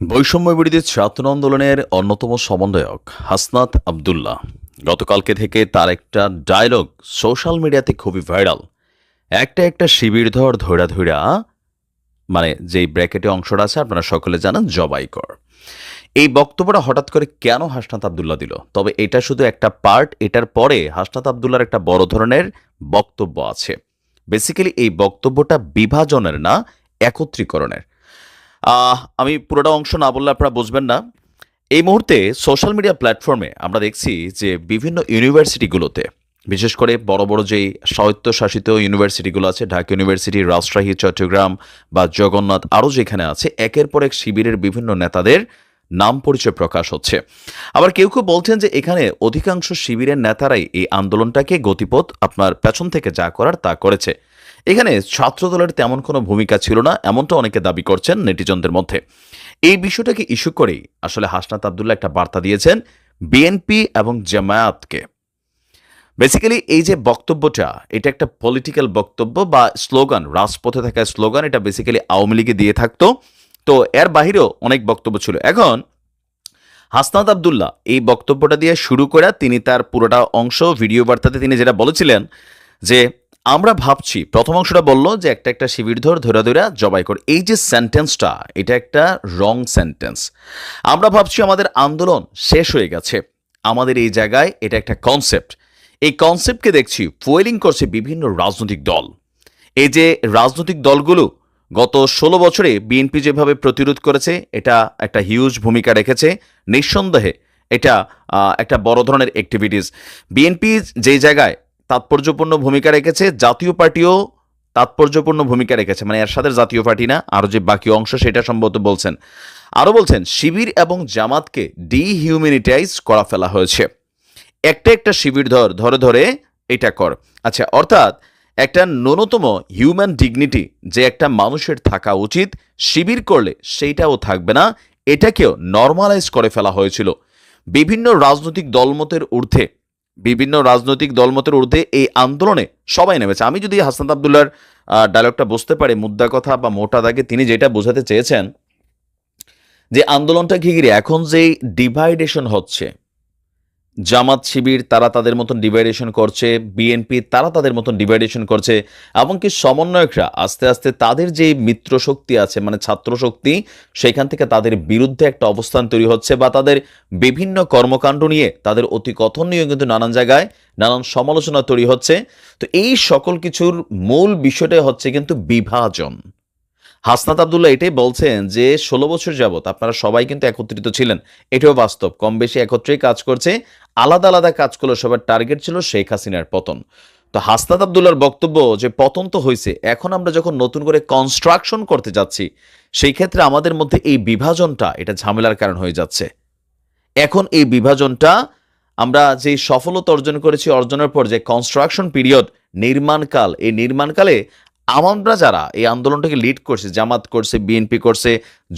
বৈষম্য বিরোধী ছাত্র আন্দোলনের অন্যতম সমন্বয়ক হাসনাত আবদুল্লাহ। গতকালকে থেকে তার একটা ডায়লগ সোশ্যাল মিডিয়াতে খুবই ভাইরাল একটা একটা শিবির ধর ধৈরা ধৈরা মানে যেই ব্র্যাকেটে অংশটা আছে, আপনারা সকলে জানেন, জবাই কর। এই বক্তব্যটা হঠাৎ করে কেন হাসনাত আবদুল্লাহ দিল? তবে এটা শুধু একটা পার্ট এটার পরে হাসনাত আবদুল্লার একটা বড় ধরনের বক্তব্য আছে। বেসিক্যালি এই বক্তব্যটা বিভাজনের না, একত্রীকরণের। আমি পুরোটা অংশ না বললে আপনারা বুঝবেন না। এই মুহূর্তে সোশ্যাল মিডিয়া প্ল্যাটফর্মে আমরা দেখছি যে বিভিন্ন ইউনিভার্সিটিগুলোতে বিশেষ করে বড় বড় যেই স্বায়ত্তশাসিত ইউনিভার্সিটিগুলো আছে, ঢাকা ইউনিভার্সিটি রাজশাহী, চট্টগ্রাম বা জগন্নাথ, আরও যেখানে আছে, একের পর এক শিবিরের বিভিন্ন নেতাদের নাম পরিচয় প্রকাশ হচ্ছে। আবার কেউ কেউ বলছেন যে এখানে অধিকাংশ শিবিরের নেতারাই এই আন্দোলনটাকে গতিপথ আপনার পেছন থেকে যা করার তা করেছে। এখানে ছাত্রদলের তেমন কোনো ভূমিকা ছিল না, এমনটা অনেকে দাবি করছেন নেটিজনদের মধ্যে। এই বিষয়টাকে ইস্যু করেই আসলে হাসনাত আবদুল্লাহ একটা বার্তা দিয়েছেন বিএনপি এবং জামায়াতকে। বেসিক্যালি এই যে বক্তব্যটা, এটা একটা পলিটিক্যাল বক্তব্য বা স্লোগান, রাজপথে থাকা স্লোগান, এটা বেসিক্যালি আওয়ামী লীগে দিয়ে থাকতো। তো এর বাহিরেও অনেক বক্তব্য ছিল। এখন হাসনাত আবদুল্লাহ এই বক্তব্যটা দিয়ে শুরু করে তিনি তার পুরোটা অংশ ভিডিও বার্তাতে তিনি যেটা বলেছিলেন যে আমরা ভাবছি, প্রথম অংশটা বলল যে একটা একটা শিবির ধর ধরা ধরা জবাই কর। এই যে সেন্টেন্সটা এটা একটা রং সেন্টেন্স আমরা ভাবছি আমাদের আন্দোলন শেষ হয়ে গেছে। আমাদের এই জায়গায় এটা একটা কনসেপ্ট এই কনসেপ্টকে দেখছি ফুয়েলিং করছে বিভিন্ন রাজনৈতিক দল। এই যে রাজনৈতিক দলগুলো গত ষোলো বছরে বিএনপি যেভাবে প্রতিরোধ করেছে, এটা একটা হিউজ ভূমিকা রেখেছে। নিঃসন্দেহে এটা একটা বড় ধরনের অ্যাক্টিভিটিস বিএনপি যেই জায়গায় তাৎপর্যপূর্ণ ভূমিকা রেখেছে, জাতীয় পার্টিও তাৎপর্যপূর্ণ ভূমিকা রেখেছে মানে এর সাথে জাতীয় পার্টি না, আরও যে বাকি অংশ সেটা সম্ভবত বলছেন। আরও বলছেন, শিবির এবং জামাতকে ডিহিউম্যানিটাইজ করা ফেলা হয়েছে। একটা একটা শিবির ধর, ধরে ধরে এটা কর। আচ্ছা অর্থাৎ একটা ন্যূনতম হিউম্যান ডিগনিটি, যে একটা মানুষের থাকা উচিত, শিবির করলে সেইটাও থাকবে না, এটাকেও নর্মালাইজ করে ফেলা হয়েছিল। বিভিন্ন রাজনৈতিক দলমতের ঊর্ধ্বে বিভিন্ন রাজনৈতিক দলমতের ঊর্ধ্বে এই আন্দোলনে সবাই নেমেছে। আমি যদি হাসনাত আবদুল্লার ডায়লগটা বুঝতে পারি, মুদ্রা কথা বা মোটা দাগে তিনি যেটা বোঝাতে চেয়েছেন, যে আন্দোলনটা ঘিরে এখন যে ডিভাইডেশন হচ্ছে জামাত শিবির, তারা তাদের মতন ডিভাইডেশন করছে বিএনপি তারা তাদের মতন ডিভাইডেশন করছে, এমনকি সমন্বয়করা আস্তে আস্তে তাদের যে মিত্র শক্তি আছে মানে ছাত্র শক্তি, সেখান থেকে তাদের বিরুদ্ধে একটা অবস্থান তৈরি হচ্ছে বা তাদের বিভিন্ন কর্মকাণ্ড নিয়ে তাদের অতি কথন নিয়ে কিন্তু নানান জায়গায় নানান সমালোচনা তৈরি হচ্ছে। তো এই সকল কিছুর মূল বিষয়টাই হচ্ছে কিন্তু বিভাজন। হাসনাত আবদুল্লাহ এটাই বলছেন যে, ষোলো বছর যাবৎ আপনারা সবাই কিন্তু একত্রিত ছিলেন। এটাও বাস্তব। কম বেশি একত্রেই কাজ করছে, আলাদা আলাদা কাজ করল, সবার টার্গেট ছিল শেখ হাসিনার পতন। তো হাসনাত আবদুল্লার বক্তব্য যে, পতন তো হয়েছে এখন আমরা যখন নতুন করে কনস্ট্রাকশন করতে যাচ্ছি, সেই ক্ষেত্রে আমাদের মধ্যে এই বিভাজনটা, এটা ঝামেলার কারণ হয়ে যাচ্ছে। এখন এই বিভাজনটা আমরা যে সফলতা অর্জন করেছি, অর্জনের পর যে কনস্ট্রাকশন পিরিয়ড নির্মাণকাল, এই নির্মাণকালে আমরা যারা এই আন্দোলনটাকে লিড করছে, জামাত করছে বিএনপি করছে,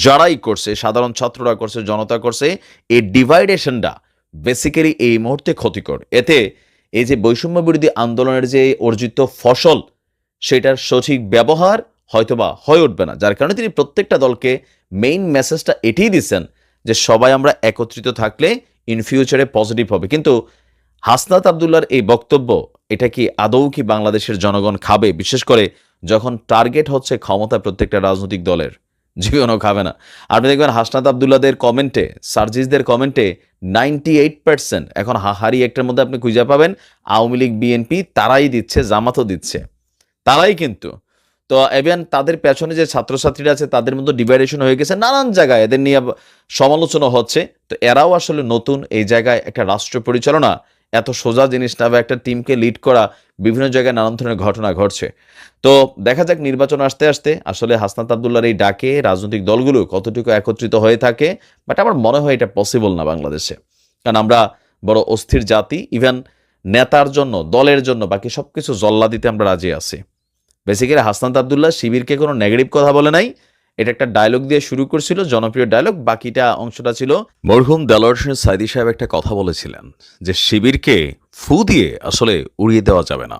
যারাই করছে, সাধারণ ছাত্ররা করছে, জনতা করছে, এই ডিভাইডেশনটা বেসিক্যালি এই মুহূর্তে ক্ষতিকর। এতে এই যে বৈষম্য বিরোধী আন্দোলনের যে অর্জিত ফসল, সেটার সঠিক ব্যবহার হয়তোবা হয়ে উঠবে না। যার কারণে তিনি প্রত্যেকটা দলকে মেইন মেসেজটা এটাই দিচ্ছেন যে সবাই আমরা একত্রিত থাকলে ইন ফিউচারে পজিটিভ হবে। কিন্তু হাসনাত আবদুল্লার এই বক্তব্য, এটা কি আদৌ কি বাংলাদেশের জনগণ খাবে? বিশেষ করে যখন টার্গেট হচ্ছে ক্ষমতা প্রত্যেকটা রাজনৈতিক দলের, জীবনও খাবে না। আপনি দেখবেন হাসনাত আবদুল্লাদের কমেন্টে, সার্জিসদের কমেন্টে নাইনটি এইট পার্সেন্ট এখন হাহারি একটার মধ্যে আপনি খুঁজে পাবেন, আওয়ামী লীগ, বিএনপি তারাই দিচ্ছে, জামাতও দিচ্ছে। তারাই কিন্তু। তো এভেন তাদের পেছনে যে ছাত্রছাত্রীরা আছে, তাদের মধ্যে ডিভাইডেশন হয়ে গেছে, নানান জায়গায় এদের নিয়ে সমালোচনা হচ্ছে। তো এরাও আসলে নতুন, এই জায়গায় একটা রাষ্ট্র পরিচালনা এত সোজা জিনিস না, বা একটা টিমকে লিড করা, বিভিন্ন জায়গায় নানান ধরনের ঘটনা ঘটছে। তো দেখা যাক নির্বাচন আসতে আসতে, আসলে হাসনাত আবদুল্লার এই ডাকে রাজনৈতিক দলগুলো কতটুকু একত্রিত হয়ে থাকে বাট আমার মনে হয় এটা পসিবল না বাংলাদেশে। কারণ আমরা বড় অস্থির জাতি ইভেন নেতার জন্য, দলের জন্য, বাকি সব কিছু জল্লা দিতে আমরা রাজি আছি। বেসিক্যালি হাসনাত আবদুল্লাহ শিবিরকে কোনো নেগেটিভ কথা বলে নাই এটা একটা ডায়লগ দিয়ে শুরু করছিল, জনপ্রিয় ডায়লগ বাকিটা অংশটা ছিল মরহুম দেলোয়ার সাইদি সাহেব একটা কথা বলেছিলেন যে শিবিরকে ফু দিয়ে আসলে উড়িয়ে দেওয়া যাবে না।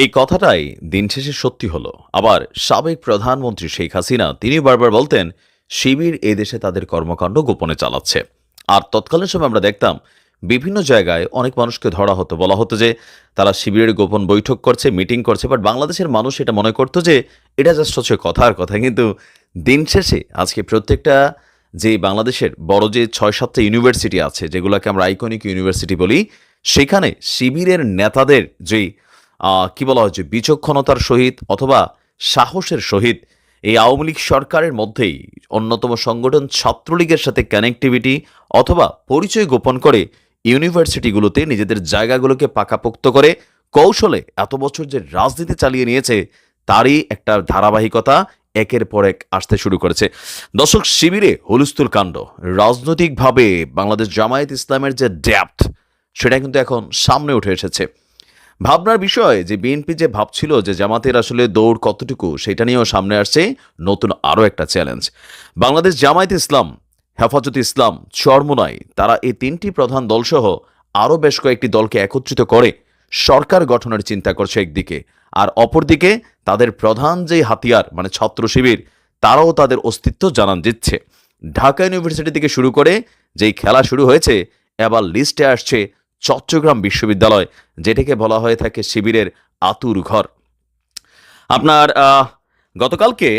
এই কথাটাই দিন শেষে সত্যি হলো। আবার সাবেক প্রধানমন্ত্রী শেখ হাসিনা তিনি বারবার বলতেন, শিবির এই দেশে তাদের কর্মকাণ্ড গোপনে চালাচ্ছে। আর তৎকালীন সময় আমরা দেখতাম, বিভিন্ন জায়গায় অনেক মানুষকে ধরা হতো, বলা হতো যে তারা শিবিরের গোপন বৈঠক করছে, মিটিং করছে বাট বাংলাদেশের মানুষ এটা মনে করতো যে, এটা জাস্ট হচ্ছে কথার কথা কিন্তু দিন শেষে আজকে প্রত্যেকটা যে বাংলাদেশের বড় যে ছয় সাতটা ইউনিভার্সিটি আছে যেগুলোকে আমরা আইকনিক ইউনিভার্সিটি বলি সেখানে শিবিরের নেতাদের আহ, কি বলা হচ্ছে বিচক্ষণতার সহিত অথবা সাহসের সহিত এই আওয়ামী লীগ সরকারের মধ্যেই অন্যতম সংগঠন ছাত্রলীগের সাথে কানেক্টিভিটি অথবা পরিচয় গোপন করে ইউনিভার্সিটিগুলোতে নিজেদের জায়গাগুলোকে পাকাপোক্ত করে কৌশলে এত বছর যে রাজনীতি চালিয়ে নিয়েছে তারই একটা ধারাবাহিকতা একের পর এক আসতে শুরু করেছে। দর্শক, শিবিরে হুলস্থুল কাণ্ড। রাজনৈতিকভাবে বাংলাদেশ জামায়াত ইসলামের যে ড্যাপ্থ সেটা কিন্তু এখন সামনে উঠে এসেছে। ভাবনার বিষয়, যে বিএনপি যে ভাবছিল যে জামাতের আসলে দৌড় কতটুকু, সেটা নিয়েও সামনে আসছে নতুন আরও একটা চ্যালেঞ্জ বাংলাদেশ জামায়াত ইসলাম, হেফাজত ইসলাম, চরমোনাই, তারা এই তিনটি প্রধান দলসহ আরও বেশ কয়েকটি দলকে একত্রিত করে সরকার গঠনের চিন্তা করছে একদিকে। আর অপরদিকে তাদের প্রধান যে হাতিয়ার মানে ছাত্র শিবির, তারাও তাদের অস্তিত্ব জানান দিচ্ছে। ঢাকা ইউনিভার্সিটি থেকে শুরু করে যেই খেলা শুরু হয়েছে, এবার লিস্টে আসছে চট্টগ্রাম বিশ্ববিদ্যালয়, যেটাকে বলা হয়ে থাকে শিবিরের আতুর ঘর। আপনার গতকালকে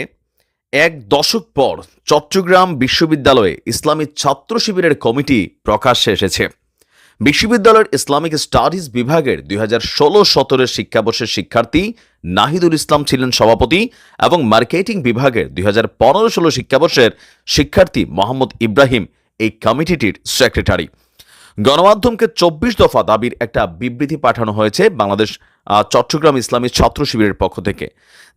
এক দশক পর চট্টগ্রাম বিশ্ববিদ্যালয়ে ইসলামী ছাত্র শিবিরের কমিটি প্রকাশ্যে এসেছে। বিশ্ববিদ্যালয়ের ইসলামিক স্টাডিজ বিভাগের দুই হাজার ষোলো সতেরোর শিক্ষাবর্ষের শিক্ষার্থী নাহিদুল ইসলাম ছিলেন সভাপতি এবং মার্কেটিং বিভাগের দুই হাজার পনেরো ষোলো শিক্ষাবর্ষের শিক্ষার্থী মোহাম্মদ ইব্রাহিম, এই কমিটিটির সেক্রেটারি। গণমাধ্যমকে চব্বিশ দফা দাবির একটা বিবৃতি পাঠানো হয়েছে বাংলাদেশ চট্টগ্রাম ইসলামী ছাত্র শিবিরের পক্ষ থেকে।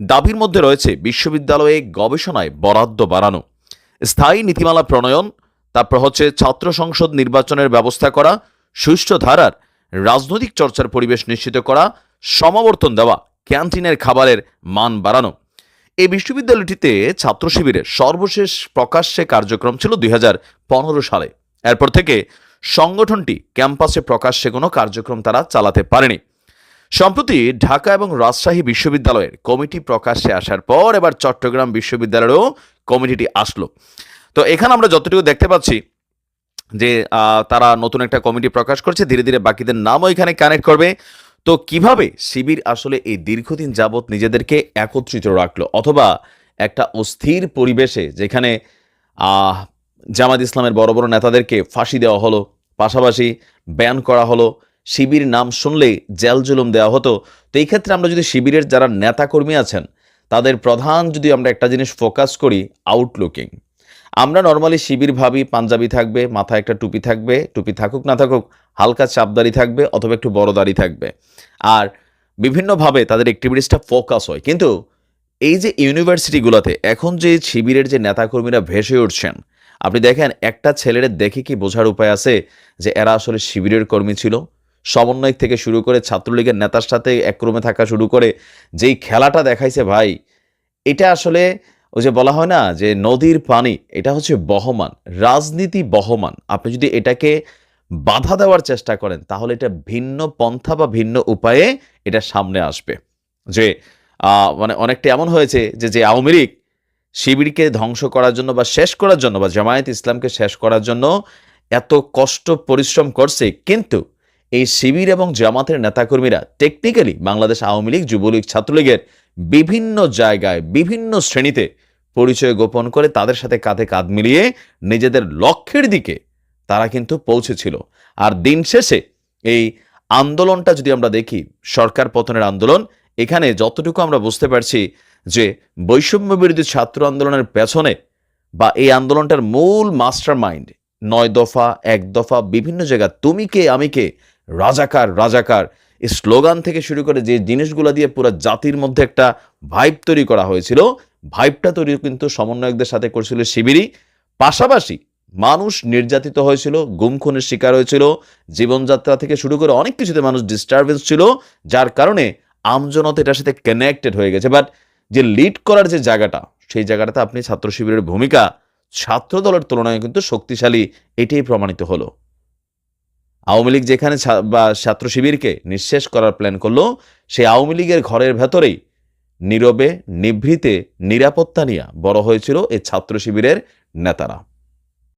দাবির মধ্যে রয়েছে বিশ্ববিদ্যালয়ে গবেষণায় বরাদ্দ বাড়ানো, স্থায়ী নীতিমালা প্রণয়ন, তারপর হচ্ছে ছাত্র সংসদ নির্বাচনের ব্যবস্থা করা সুষ্ঠু ধারার রাজনৈতিক চর্চার পরিবেশ নিশ্চিত করা, সমাবর্তন দেওয়া, ক্যান্টিনের খাবারের মান বাড়ানো। এই বিশ্ববিদ্যালয়টিতে ছাত্র শিবিরের সর্বশেষ প্রকাশ্যে কার্যক্রম ছিল দুই হাজার পনেরো সালে। এরপর থেকে সংগঠনটি ক্যাম্পাসে প্রকাশ্যে কোনো কার্যক্রম তারা চালাতে পারেনি। সম্প্রতি ঢাকা এবং রাজশাহী বিশ্ববিদ্যালয়ের কমিটি প্রকাশ্যে আসার পর এবার চট্টগ্রাম বিশ্ববিদ্যালয়েরও কমিটিটি আসলো। তো এখানে আমরা যতটুকু দেখতে পাচ্ছি যে তারা নতুন একটা কমিটি প্রকাশ করছে, ধীরে ধীরে বাকিদের নামও এখানে কানেক্ট করবে। তো কীভাবে শিবির আসলে এই দীর্ঘদিন যাবৎ নিজেদেরকে একত্রিত রাখল? অথবা একটা অস্থির পরিবেশে যেখানে জামাত ইসলামের বড় বড় নেতাদেরকে ফাঁসি দেওয়া হলো, পাশাপাশি ব্যান করা হলো, শিবির নাম শুনলেই জেল জুলুম দেওয়া হতো। তো এই ক্ষেত্রে আমরা যদি শিবিরের যারা নেতাকর্মী আছেন, তাদের প্রধান যদি আমরা একটা জিনিস ফোকাস করি আউটলুকিং আমরা নর্মালি শিবির ভাবি, পাঞ্জাবি থাকবে, মাথায় একটা টুপি থাকবে, টুপি থাকুক, না থাকুক, হালকা চাপ চাপদারি থাকবে অথবা একটু বড় দাড়ি থাকবে। আর বিভিন্নভাবে তাদের অ্যাক্টিভিটিসটা ফোকাস হয়। কিন্তু এই যে ইউনিভার্সিটিগুলোতে এখন যে শিবিরের যে নেতাকর্মীরা ভেসে উঠছেন, আপনি দেখেন একটা ছেলের দেখে কি বোঝার উপায় আছে যে এরা আসলে শিবিরের কর্মী ছিল? সমন্বয় থেকে শুরু করে ছাত্রলীগের নেতার সাথে একক্রমে থাকা শুরু করে, যেই খেলাটা দেখাইছে ভাই, এটা আসলে ওই যে বলা হয় না যে নদীর পানি, এটা হচ্ছে বহমান, রাজনীতি বহমান। আপনি যদি এটাকে বাধা দেওয়ার চেষ্টা করেন, তাহলে এটা ভিন্ন পন্থা বা ভিন্ন উপায়ে এটা সামনে আসবে। যে মানে অনেকটা এমন হয়েছে যে যে আওয়ামী লীগ শিবিরকে ধ্বংস করার জন্য বা শেষ করার জন্য বা জামায়াত ইসলামকে শেষ করার জন্য এত কষ্ট, পরিশ্রম করছে, কিন্তু এই শিবির এবং জামাতের নেতাকর্মীরা টেকনিক্যালি বাংলাদেশ আওয়ামী লীগ, যুবলীগ, ছাত্রলীগের বিভিন্ন জায়গায়, বিভিন্ন শ্রেণীতে পরিচয় গোপন করে তাদের সাথে কাঁধে কাঁধ মিলিয়ে নিজেদের লক্ষ্যের দিকে তারা কিন্তু পৌঁছেছিল। আর দিন শেষে এই আন্দোলনটা যদি আমরা দেখি, সরকার পতনের আন্দোলন, এখানে যতটুকু আমরা বুঝতে পারছি যে বৈষম্য বিরোধী ছাত্র আন্দোলনের পেছনে বা এই আন্দোলনটার মূল মাস্টার মাইন্ড নয় দফা, এক দফা, বিভিন্ন জায়গা, তুমি কে, আমি কে, রাজাকার রাজাকার স্লোগান থেকে শুরু করে যে জিনিসগুলো দিয়ে পুরো জাতির মধ্যে একটা ভাইব তৈরি করা হয়েছিল ভাইবটা তৈরি কিন্তু সমন্বয়কদের সাথে করেছিল শিবিরই। পাশাপাশি মানুষ নির্যাতিত হয়েছিল, গুম খুনের শিকার হয়েছিল, জীবনযাত্রা থেকে শুরু করে অনেক কিছুতে মানুষ ডিস্টারবেন্স ছিল, যার কারণে আমজনত এটার সাথে কানেক্টেড হয়ে গেছে। বাট যে লিড করার যে জায়গাটা, সেই জায়গাটাতে আপনি ছাত্র শিবিরের ভূমিকা, ছাত্র দলের তুলনায় কিন্তু শক্তিশালী, এটাই প্রমাণিত হলো। আওয়ামী লীগ যেখানে বা ছাত্র শিবিরকে নিঃশেষ করার প্ল্যান করল, সেই আওয়ামী লীগের ঘরের ভেতরেই নীরবে নিভৃতে নিরাপত্তা নিয়ে বড় হয়েছিল এই ছাত্র শিবিরের নেতারা।